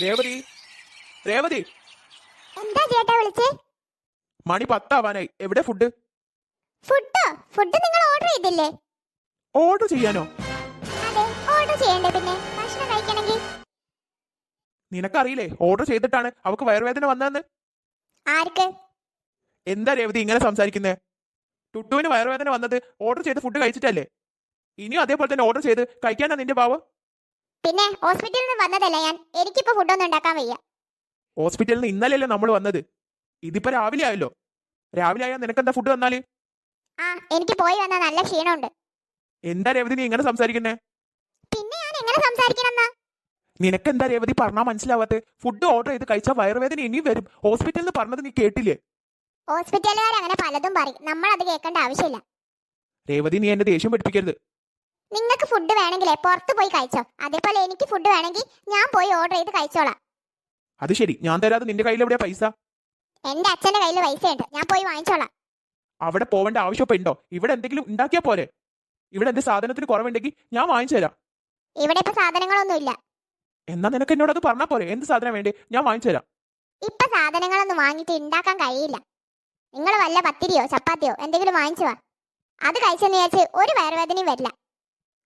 രേവതി? രേവതി? എന്താ ചേട്ടാ വിളിച്ചേ? മണി പത്താവാനായി. എവിടെ ഫുഡ്? ഫുഡ്? ഫുഡ് നിങ്ങൾ ഓർഡർ ചെയ്തില്ലേ? ഓർഡർ ചെയ്യാനോ? അതെ ഓർഡർ ചെയ്യണ്ടേ പിന്നെ. ഭക്ഷണം കഴിക്കണമെങ്കിൽ. നിനക്കറിയില്ലേ ഓർഡർ ചെയ്തിട്ടാണ് അവക്ക് വയറുവേദന വന്നതെന്ന്? ആർക്ക്? എന്താ രേവതി ഇങ്ങനെ സംസാരിക്കുന്നേ? ടുട്ടുവിന് വയറുവേദന വന്നത് ഓർഡർ ചെയ്ത് ഫുഡ് കഴിച്ചിട്ടല്ലേ? ഇനിയും അതേപോലെ തന്നെ ഓർഡർ ചെയ്ത് കഴിക്കാനാ നിന്റെ ഭാവം പിന്നെ ഹോസ്പിറ്റലിൽ നിന്ന് വന്നതല്ല ഞാൻ? എനിക്കിപ്പോ ഫുഡൊന്നും ഉണ്ടാക്കാൻ വയ്യ. ഹോസ്പിറ്റലിൽ നിന്ന് ഇന്നലെയല്ലേ നമ്മൾ വന്നത്? ഇതിപ്പോ രാവിലെ ആയല്ലോ. രാവിലെ ആയാൽ നിനക്കെന്താ ഫുഡ് തന്നാൽ? ആ എനിക്ക് പോയി വന്ന നല്ല ക്ഷീണമുണ്ട്. എന്താ രേവതി നീ ഇങ്ങനെ സംസാരിക്കുന്നേ? പിന്നെ ഞാൻ എങ്ങനെ സംസാരിക്കണം നിനക്കെന്താ രേവതി പറഞ്ഞാ മനസ്സിലാവാത്തെ? ഫുഡ് ഓർഡർ ചെയ്ത് കഴിച്ചാൽ വയറുവേദന ഇനിയും വരും. ഹോസ്പിറ്റലിൽ നിന്ന് പറഞ്ഞത് നീ കേട്ടില്ലേ? ഹോസ്പിറ്റലുകാർ അങ്ങനെ പലതും പറയും. നമ്മൾ അത് കേൾക്കേണ്ട ആവശ്യമില്ല. രേവതി നീ എന്നെ ദേഷ്യം പഠിപ്പിക്കരുത് നിങ്ങൾക്ക് ഫുഡ് വേണമെങ്കിലേ പുറത്ത് പോയി കഴിച്ചോ. അതേപോലെ എനിക്ക് ഫുഡ് വേണമെങ്കിൽ ഞാൻ പോയി ഓർഡർ ചെയ്ത് കഴിച്ചോളാം. അത് ശരി. ഞാൻ തരാതെ നിന്റെ കയ്യിൽ എവിടെയാ പൈസ? എന്റെ അച്ഛന്റെ കയ്യിൽ പൈസയുണ്ട്. ഞാൻ പോയി വാങ്ങിച്ചോളാം. അവിടെ പോവേണ്ട ആവശ്യമൊക്കെ ഉണ്ടോ? ഇവിടെ എന്തെങ്കിലും ഉണ്ടാക്കിയാ പോരെ. ഇവിടെ എന്ത് സാധനത്തിന് കുറവുണ്ടെങ്കിൽ ഞാൻ വാങ്ങിച്ചു തരാം. ഇവിടെ ഇപ്പൊ സാധനങ്ങളൊന്നും ഇല്ല. എന്നാ നിനക്ക് എന്നോട് അത് പറഞ്ഞാ പോരെ. എന്ത് സാധനം വേണ്ടേ? ഞാൻ വാങ്ങിച്ചു തരാം. ഇപ്പൊ സാധനങ്ങളൊന്നും വാങ്ങിട്ട് ഉണ്ടാക്കാൻ കഴിയില്ല. നിങ്ങൾ വല്ല പത്തിരിയോ ചപ്പാത്തിയോ എന്തെങ്കിലും വാങ്ങിച്ചു വാ. അത് കഴിച്ചെന്ന് വിചാരിച്ച് ഒരു വയറുവേദനയും വരില്ല.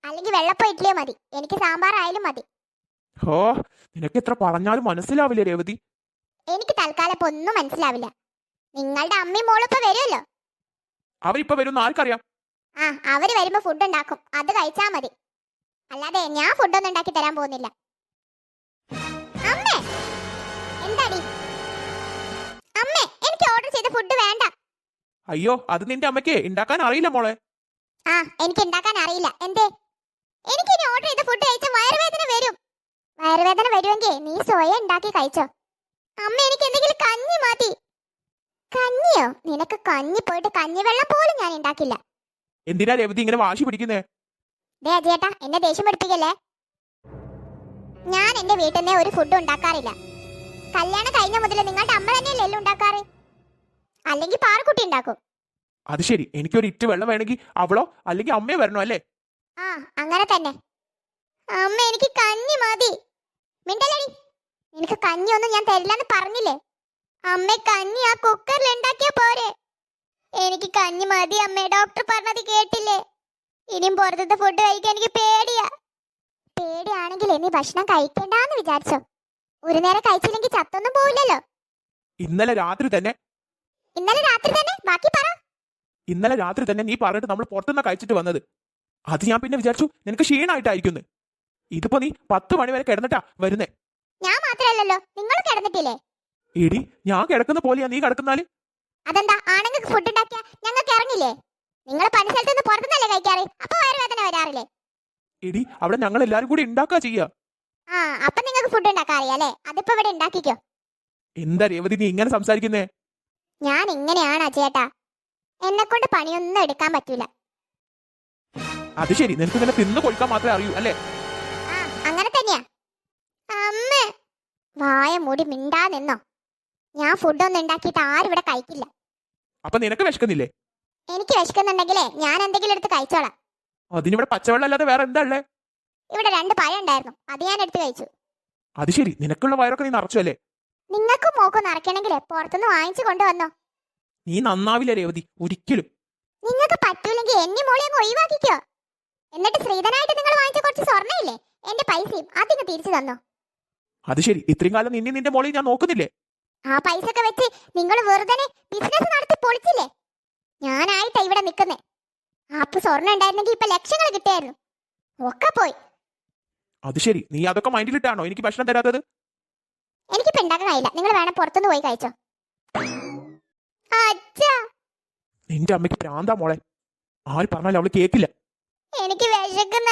അല്ലെങ്കിൽ വെള്ളപ്പോ ഇഡ്ഡലിയോ മതി. എനിക്ക് സാമ്പാർ ആയാലും മതി. ഹോ നിനക്ക് എത്ര പറഞ്ഞാലും മനസ്സിലാവില്ല രേവതി. എനിക്ക് തൽക്കാലം ഇപ്പൊ ഒന്നും മനസ്സിലാവില്ല. നിങ്ങളുടെ അമ്മയും മോളും ഇപ്പൊ വരുമല്ലോ അവരിപ്പോ വരുന്ന ആർക്കറിയാം? ആ അവർ വരുമ്പോ ഫുഡ് ഉണ്ടാക്കും. അത് കഴിച്ചാ മതി. അല്ലാതെ ഞാൻ ഫുഡൊന്നും ഉണ്ടാക്കി തരാൻ പോകുന്നില്ല. അമ്മേ! എന്താടി? അമ്മേ എനിക്ക് ഓർഡർ ചെയ്ത ഫുഡ് വേണ്ട. അയ്യോ അത് നിന്റെ അമ്മയ്ക്ക്. ഉണ്ടാക്കാൻ അറിയില്ല മോളെ. ആ എനിക്ക് ഉണ്ടാക്കാൻ അറിയില്ല. എന്തേ? എനിക്ക് ഇനി ഓർഡർ ചെയ്ത ഫുഡ് കഴിച്ച വയറുവേദന വരും. വയറുവേദന വരുമെങ്കിൽ നീ സ്വയം ഉണ്ടാക്കി കഴിച്ചോ. അമ്മ എനിക്ക് എന്തെങ്കിലും കഞ്ഞി മതി. കഞ്ഞിയോ? നിനക്ക് കഞ്ഞി പോയിട്ട് കഞ്ഞിവെള്ളം പോലും ഞാൻ ഉണ്ടാക്കില്ല എന്തിനാ രേവതി ഇങ്ങനെ വാശി പിടിക്കുന്നേ? ദേ അജയേട്ടാ എന്നെ ദേഷ്യം പഠിപ്പിക്കല്ലേ ഞാൻ എന്റെ വീട്ടിൽ നിന്ന് ഒരു ഫുഡ് ഉണ്ടാക്കാറില്ല. കല്യാണം കഴിഞ്ഞ മുതൽ നിങ്ങളുടെ അമ്മ തന്നെയല്ലേ എല്ലാം ഉണ്ടാക്കാറ്? അല്ലെങ്കിൽ പാറക്കുട്ടി ഉണ്ടാക്കും അത് ശരി എനിക്കൊരു ഇറ്റ് വെള്ളം വേണമെങ്കിൽ അവളോ അല്ലെങ്കിൽ അമ്മയോ വരണോ അല്ലേ? ആ അങ്ങനെ തന്നെ. അമ്മ എനിക്ക് കഞ്ഞി മതി. മിണ്ടലടി നിനക്ക് കഞ്ഞിയൊന്നും ഞാൻ തരില്ലെന്ന് പറഞ്ഞില്ലേ? അമ്മ കഞ്ഞി ആ കുക്കറിൽ ഉണ്ടാക്കിയ പോരെ. എനിക്ക് കഞ്ഞി മതി അമ്മ ഡോക്ടർ പറഞ്ഞത് കേട്ടില്ലേ? ഇനിയും പുറത്തത്തെ ഫുഡ് കഴിക്കാൻ എനിക്ക് പേടിയാ. പേടിയാണെങ്കിൽ നീ ഭക്ഷണം കഴിക്കണ്ടെന്ന് വിചാരിച്ചോ. ഒരു നേരം കഴിച്ചില്ലെങ്കിൽ ചത്തൊന്നും പോവില്ലല്ലോ. ഇന്നലെ രാത്രി തന്നെ. ഇന്നലെ രാത്രി തന്നെ? ബാക്കി പറ. ഇന്നലെ രാത്രി തന്നെ നീ പറഞ്ഞിട്ട് നമ്മൾ പുറത്തുനിന്ന് കഴിച്ചിട്ട് വന്നത്. അത് ഞാൻ പിന്നെ വിചാരിച്ചു നിനക്ക് ക്ഷീണായിട്ടായിരിക്കുന്നു. ഇതിപ്പോ നീ പത്ത് മണി വരെ കിടന്നിട്ടാ വരുന്നേ. ഞാൻ മാത്രമല്ലല്ലോ നിങ്ങൾ കിടന്നിട്ടില്ലേ? എടി ഞാൻ കിടക്കുന്ന പോലെയാ നീ കിടക്കുന്നാൽ. അതെന്താ ആണുങ്ങൾക്ക് ഫുഡ് ഉണ്ടാക്കിയ ഞങ്ങൾക്ക് ഇറങ്ങില്ലേ? നിങ്ങൾ പണി സ്ഥലത്ത് നിന്ന് പുറത്തുനിന്നല്ലേ കഴിക്കാറ്? അപ്പൊ വയറുവേദന വരാറില്ലേ? എടി അവിടെ ഞങ്ങൾ എല്ലാരും കൂടി ഉണ്ടാക്കാ ചെയ്യാ. ആ അപ്പൊ നിങ്ങൾക്ക് ഫുഡ് ഉണ്ടാക്കാൻ അറിയാലേ അതിപ്പോ ഇവിടെ ഉണ്ടാക്കിക്കോ. എന്താ രേവതി നീ ഇങ്ങനെ സംസാരിക്കുന്നേ? ഞാൻ ഇങ്ങനെയാണ് ചേട്ടാ. എന്നെ കൊണ്ട് പണിയൊന്നും എടുക്കാൻ പറ്റൂല. അത് ശരി. നിനക്ക് നിന്നെ തിന്നു കൊടുക്കാൻ മാത്രമേ അറിയൂ അല്ലേ? അങ്ങനെ തന്നെയാ. അമ്മ വായ മൂടി മിണ്ടാ നിന്നോ? ഞാൻ ഫുഡൊന്നും ഉണ്ടാക്കിയിട്ട് ആരും ഇവിടെ കഴിക്കില്ല. അപ്പൊ നിനക്ക് വിശക്കുന്നില്ലേ? എനിക്ക് വിശക്കുന്നുണ്ടെങ്കിലേ ഞാൻ എന്തെങ്കിലും എടുത്ത് കഴിച്ചോളാം. അതിനിവിടെ പച്ചവെള്ളം അല്ലാതെ വേറെ എന്താ ഉള്ളേ? ഇവിടെ രണ്ട് പഴം ഉണ്ടായിരുന്നു. അത് ഞാൻ എടുത്ത് കഴിച്ചു. അത് ശരി. നിനക്കുള്ള വയറൊക്കെ നീ നിറച്ചു അല്ലേ? നിങ്ങൾക്കും മോക്കും നിറയ്ക്കണമെങ്കിൽ പുറത്തുനിന്ന് വാങ്ങിച്ചു കൊണ്ടുവന്നോ? നീ നന്നാവില്ല രേവതി? ഒരിക്കലും. നിങ്ങൾക്ക് പറ്റൂലെങ്കിൽ എന്നെ മോളെ അങ്ങ് ഒഴിവാക്കിക്കോ. എന്നിട്ട് ശ്രീധനായിട്ട് നിങ്ങൾ വാങ്ങിച്ച കുറച്ച് സ്വർണയില്ലേ? എന്റെ പൈസയും അതിങ്ങ് തിരിച്ചു തന്നു? അത് ശരി. ഇത്രയും കാലം നിന്നെ നിന്റെ മോളെ ഞാൻ നോക്കുന്നില്ലേ? ആ പൈസ ഒക്കെ വെച്ച് നിങ്ങൾ വെറുതെ ബിസിനസ് നടത്തി പൊളിച്ചില്ലേ? ഞാനായിട്ടാ ഇവിടെ നിൽക്കുന്നേ അപ്പൊ സ്വർണം ഉണ്ടായിരുന്നെങ്കിൽ ഇപ്പൊ ലക്ഷങ്ങൾ കിട്ടിയായിരുന്നു. ഒക്കെ പോയി. അത് ശരി. നീ അതൊക്കെ മൈൻഡിലിട്ടാണോ എനിക്ക് ഭക്ഷണം തരാത്തത്? എനിക്ക് ഉണ്ടാക്കാൻ കഴിയില്ല. നിങ്ങൾ വേണം പുറത്തുനിന്ന് പോയി കഴിച്ചോ. അച്ഛാ. നിന്റെ അമ്മയ്ക്ക് പ്രാന്താ മോളെ. ആര് പറഞ്ഞാലും അവൾ കേക്കില്ല. എനിക്ക് വിശക്കുന്ന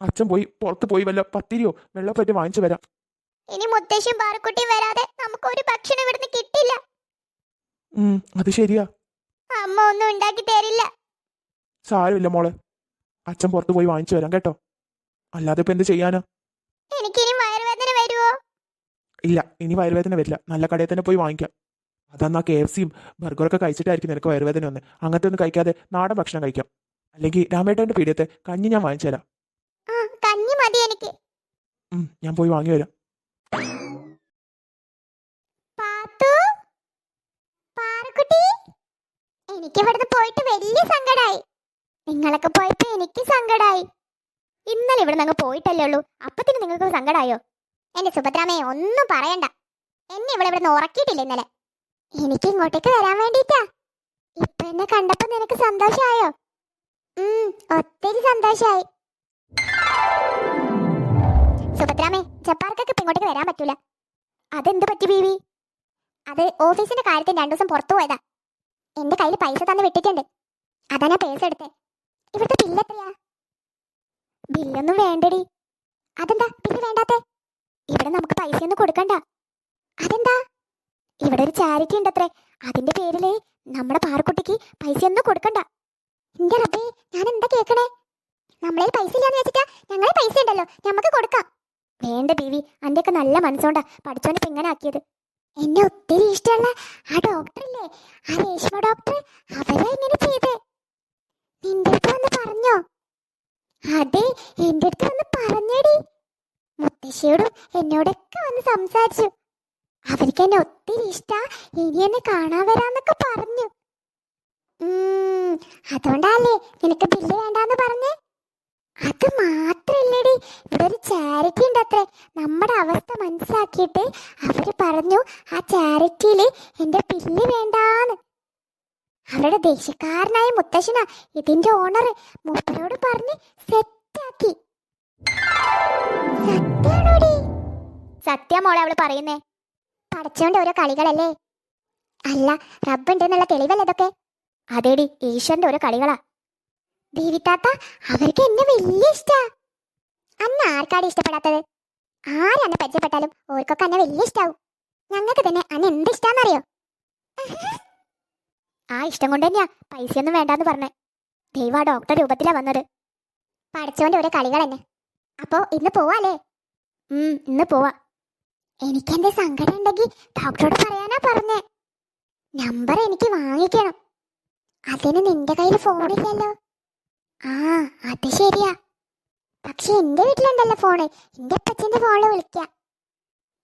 അച്ഛൻ പോയി പുറത്ത് പോയി വല്ല പത്തിരിയോ വെള്ളപ്പറ്റി വാങ്ങിച്ചു വരാം. ഇനി മുത്തശ്ശിയും പാറക്കുട്ടിയും വരാതെ നമുക്ക് ഒരു ഭക്ഷണം ഇവിടുന്ന് കിട്ടില്ല. അത് ശരിയാ. അമ്മ ഒന്നും ഉണ്ടാക്കി തരില്ല. സാരമില്ല മോളെ. അച്ഛൻ പുറത്ത് പോയി വാങ്ങിച്ചു വരാം കേട്ടോ. അല്ലാതെ ഇപ്പൊ എന്ത് ചെയ്യാനാ? എനിക്കിനി വയറുവേദന വരുവോ? ഇല്ല ഇനി വയറുവേദന വരില്ല. നല്ല കടയിൽ തന്നെ പോയി വാങ്ങിക്കാം. അതന്നാ കെ എഫ് സിയും ബർഗറൊക്കെ കഴിച്ചിട്ടായിരിക്കും നിനക്ക് വയറുവേദന വന്ന്. അങ്ങനത്തെ ഒന്നും കഴിക്കാതെ നാടൻ ഭക്ഷണം കഴിക്കാം. അല്ലെങ്കിൽ രാമേട്ടന്റെ പീഡിയത്തെ കഞ്ഞി ഞാൻ വാങ്ങിച്ചു തരാം. കഞ്ഞി മതി എനിക്ക്. ഞാൻ പോയി വാങ്ങി വരാം. എനിക്ക് ഇവിടുന്ന് പോയിട്ട് വലിയ സങ്കടായി. നിങ്ങളൊക്കെ പോയപ്പോ എനിക്ക് സങ്കടായി. ഇന്നലെ ഇവിടെ നിങ്ങൾ പോയിട്ടല്ലേ ഉള്ളൂ. അപ്പത്തിന് നിങ്ങൾക്ക് സങ്കടായോ? എന്റെ സുഭദ്രാമയെ ഒന്നും പറയണ്ട. എന്നെ ഇവിടെ ഇവിടുന്ന് ഉറക്കിയിട്ടില്ല ഇന്നലെ. എനിക്ക് ഇങ്ങോട്ടേക്ക് വരാൻ വേണ്ടിട്ടാ ഇപ്പൊ എന്നെ കണ്ടപ്പോ നിനക്ക് സന്തോഷായോ? ഉം ഒത്തിരി സന്തോഷായി. സുഭദ്രാമേ ജപ്പാർക്കൊക്കെ ഇപ്പൊ ഇങ്ങോട്ടേക്ക് വരാൻ പറ്റൂല. അതെന്ത് പറ്റി ബീവി? അത് ഓഫീസിന്റെ കാര്യത്തിന് രണ്ടു ദിവസം പുറത്തു പോയതാ. എന്റെ കയ്യിൽ പൈസ തന്നെ വിട്ടിട്ടുണ്ട്. അതാ ഞാൻ പേഴ്സ് എടുത്തേ. ഇവിടുത്തെ ബില്ല് എത്രയാ? ബില്ലൊന്നും വേണ്ടടി. അതെന്താ ബില്ല് വേണ്ടാത്തെ? ഇവിടെ നമുക്ക് പൈസയൊന്നും കൊടുക്കണ്ട. അതെന്താ? ഇവിടെ ഒരു ചാരിറ്റി ഉണ്ടത്രേ. അതിന്റെ പേരിൽ നമ്മുടെ പാറക്കുട്ടിക്ക് പൈസയൊന്നും കൊടുക്കണ്ട. എന്റെ റബ്ബേ ഞാൻ എന്താ കേക്കണേ? നമ്മളെ പൈസ ഇല്ലാന്ന് വെച്ചിട്ടാ ഞങ്ങളെ പൈസ ഉണ്ടല്ലോ നമുക്ക് കൊടുക്കാം. വേണ്ട ബീവി അന്റെയൊക്കെ നല്ല മനസ്സോണ്ടാ പഠിച്ചോനെ ഇപ്പൊ ഇങ്ങനെ ആക്കിയത്. എന്നെ ഒത്തിരി ഇഷ്ടമുള്ള ആ ഡോക്ടർ ഇല്ലേ? ആ രേഷ്മ ഡോക്ടർ അവരാ ഇങ്ങനെ ചെയ്തേ. നിന്റെ അടുത്ത് വന്ന് പറഞ്ഞോ? അതെ എന്റെ അടുത്ത് വന്ന് പറഞ്ഞേടി. മുത്തശ്ശിയോടും എന്നോടൊക്കെ വന്ന് സംസാരിച്ചു. അവർക്ക് എന്നെ ഒത്തിരി ഇഷ്ടാ ഇനി എന്നെ കാണാൻ വരാന്നൊക്കെ പറഞ്ഞു. അതുകൊണ്ടല്ലേ നിനക്ക് ബില്ല് വേണ്ടാന്ന് പറഞ്ഞേ? അത് മാത്രല്ലടി. ഇവിടെ ഒരു ചാരിറ്റി ഉണ്ട് അത്രേ നമ്മുടെ അവസ്ഥ മനസ്സിലാക്കിയിട്ട് അവർ പറഞ്ഞു ആ ചാരിറ്റിയിൽ എന്റെ ബില്ല് വേണ്ടാന്ന്. അവരുടെ ദേശക്കാരനായ മുത്തശ്ശനാ ഇതിന്റെ ഓണർ മൂപ്പരോട് പറഞ്ഞ് സെറ്റാക്കി സത്യാണോടി സത്യ മോളെ അവൾ പറയുന്നേ. പഠിച്ചോണ്ട് ഓരോ കളികളല്ലേ? അല്ല റബ്ബുണ്ട് എന്നുള്ള തെളിവല്ലേ ഇതൊക്കെ? അതേടി ഈശ്വരന്റെ ഓരോ കളികളാ. ദേവിത്താത്ത അവർക്ക് എന്നെ വലിയ ഇഷ്ടാ. അന്ന് ആർക്കാടി ഇഷ്ടപ്പെടാത്തത്? ആരന്ന് പരിചയപ്പെട്ടാലും ഓർക്കൊക്കെ അന്നെ വലിയ ഇഷ്ടാവും. ഞങ്ങൾക്ക് തന്നെ അന്ന് എന്ത് ഇഷ്ടാന്നറിയോ? ആ ഇഷ്ടം കൊണ്ട് തന്നെയാ പൈസയൊന്നും വേണ്ടാന്ന് പറഞ്ഞേ. ദൈവ ഡോക്ടർ രൂപത്തിലാ വന്നത്. പഠിച്ചോന്റെ ഓരോ കളികൾ തന്നെ. അപ്പോ ഇന്ന് പോവാല്ലേ? ഉം ഇന്ന് പോവാ. എനിക്കെന്റെ സങ്കടം ഉണ്ടെങ്കിൽ ഡോക്ടറോട് പറയാനാ പറഞ്ഞേ. നമ്പർ എനിക്ക് വാങ്ങിക്കണം. അതിന് നിന്റെ കയ്യിൽ ഫോണില്ലല്ലോ ആ അത് ശരിയാ. പക്ഷെ എന്റെ വീട്ടിലുണ്ടല്ലോ ഫോണ് എന്റെ അപ്പച്ചന്റെ ഫോണിൽ വിളിക്കാം.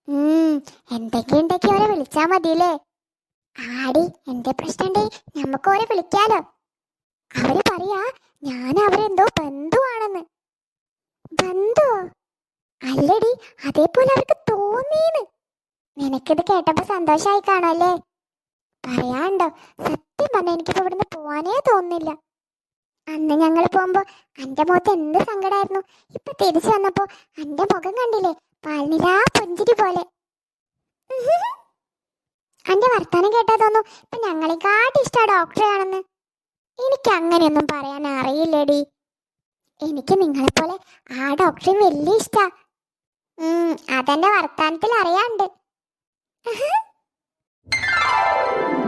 ഉം എന്തൊക്കെ ഉണ്ടെങ്കിൽ ഓരെ വിളിച്ചാ മതിയല്ലേ? ആടി എന്റെ പ്രശ്നണ്ടേ നമുക്ക് ഓരെ വിളിക്കാലോ. അവർ പറയാ ഞാൻ അവരെന്തോ ബന്ധുവാണെന്ന്. ബന്ധുവോ അല്ലടി അതേപോലെ അവർക്ക് തോന്നീന്ന്. നിനക്കിത് കേട്ടപ്പോ സന്തോഷായി കാണുമല്ലേ പറയാണ്ടോ സത്യം പറഞ്ഞ എനിക്കിപ്പോ ഇവിടുന്ന് പോവാനേ തോന്നുന്നില്ല. അന്ന് ഞങ്ങൾ പോകുമ്പോ അന്റെ മുഖത്ത് എന്ത് സങ്കടമായിരുന്നു ഇപ്പൊ തിരിച്ചു വന്നപ്പോ അന്റെ മുഖം കണ്ടില്ലേ? പാൽനിലാ പുഞ്ചിരി പോലെ. അന്റെ വർത്താനം കേട്ടാ തോന്നു. ഇപ്പൊ ഞങ്ങളെക്കാട്ടി ഇഷ്ടാ ഡോക്ടറെയാണെന്ന് എനിക്ക് അങ്ങനെയൊന്നും പറയാൻ അറിയില്ലേടി. എനിക്ക് നിങ്ങളെപ്പോലെ ആ ഡോക്ടറെ വലിയ ഇഷ്ടാ. അതെന്റെ വർത്താനത്തിൽ അറിയാണ്ട്. Thank you.